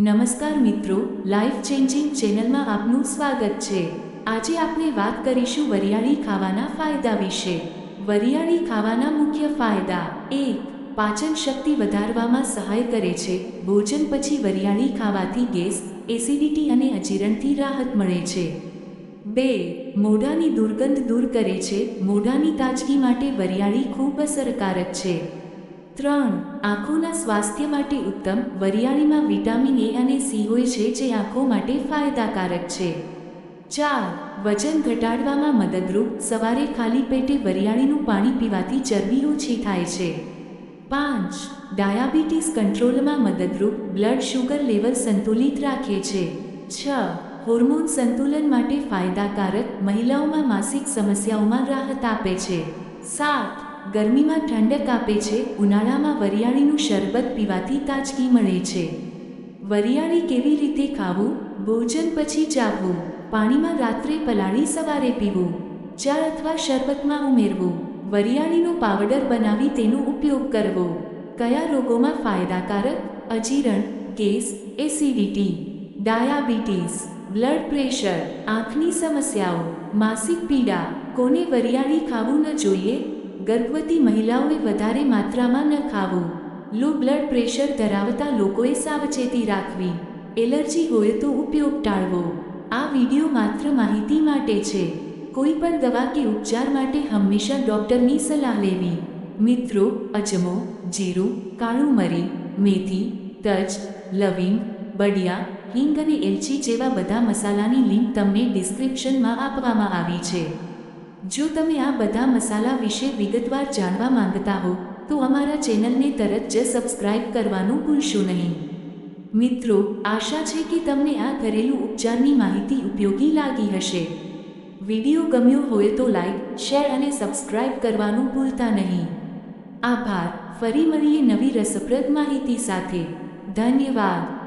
નમસ્કાર મિત્રો life changing ચેનલમાં આપનું સ્વાગત છે. આજે આપણે વાત કરીશું વરિયાળી ખાવાના ફાયદા વિશે. વરિયાળી ખાવાના મુખ્ય ફાયદા. એક, પાચન શક્તિ વધારવામાં સહાય કરે છે. ભોજન પછી વરિયાળી ખાવાથી ગેસ, એસિડિટી અને અજીરણથી રાહત મળે છે. બે, મોઢાની દુર્ગંધ દૂર કરે છે. મોઢાની તાજગી માટે વરિયાળી ખૂબ અસરકારક છે. ત્રણ, આંખોના સ્વાસ્થ્ય માટે ઉત્તમ, વરિયાળીમાં વિટામિન એ અને સી હોય છે જે આંખો માટે ફાયદાકારક છે. ચાર, વજન ઘટાડવામાં મદદરૂપ, સવારે ખાલી પેટે વરિયાળીનું પાણી પીવાથી ચરબી ઓછી થાય છે. પાંચ, ડાયાબિટીસ કંટ્રોલમાં મદદરૂપ, બ્લડ શુગર લેવલ સંતુલિત રાખે છે. છ, હોર્મોન સંતુલન માટે ફાયદાકારક, મહિલાઓમાં માસિક સમસ્યાઓમાં રાહત આપે છે. સાત ગરમીમાં ઠંડક આપે છે, ઉનાળામાં વરિયાળીનું શરબત પીવાથી તાજગી મળે છે. વરિયાળી કેવી રીતે ખાવું? ભોજન પછી ચાવવું પાણીમાં રાત્રે પલાળી સવારે પીવું. ચા અથવા શરબતમાં ઉમેરવું. વરિયાળીનો પાવડર બનાવી તેનો ઉપયોગ કરવો. કયા રોગોમાં ફાયદાકારક? અજીરણ, gas, acidity, diabetes, blood pressure, આંખની સમસ્યાઓ, માસિક પીડા. કોને વરિયાળી ખાવું ન જોઈએ? ગર્ભવતી મહિલાઓએ વધારે માત્રામાં ન ખાવું. લો બ્લડ પ્રેશર ધરાવતા લોકોએ સાવચેતી રાખવી. એલર્જી હોય તો ઉપયોગ ટાળવો. આ વિડિયો માત્ર માહિતી માટે છે. કોઈ પણ દવા કે ઉપચાર માટે હંમેશા ડૉક્ટરની સલાહ લેવી. મિત્રો, અજમો, જીરું, કાળું મરી, મેથી, તજ, લવિંગ, બડિયા, હિંગ અને એલચી જેવા બધા મસાલાની લિંક તમને ડિસ્ક્રિપ્શનમાં આપવામાં આવી છે. જો તમે આ બધા મસાલા વિશે વિગતવાર જાણવા માંગતા હો, તો અમારા ચેનલને તરત જ સબસ્ક્રાઇબ કરવાનું ભૂલશો નહીં. મિત્રો, આશા છે કે તમને આ ઘરેલું ઉપચારની માહિતી ઉપયોગી લાગી હશે. વીડિયો ગમ્યો હોય તો લાઈક, શેર અને સબસ્ક્રાઇબ કરવાનું ભૂલતા નહીં. આભાર. ફરી મળીએ નવી રસપ્રદ માહિતી સાથે. ધન્યવાદ.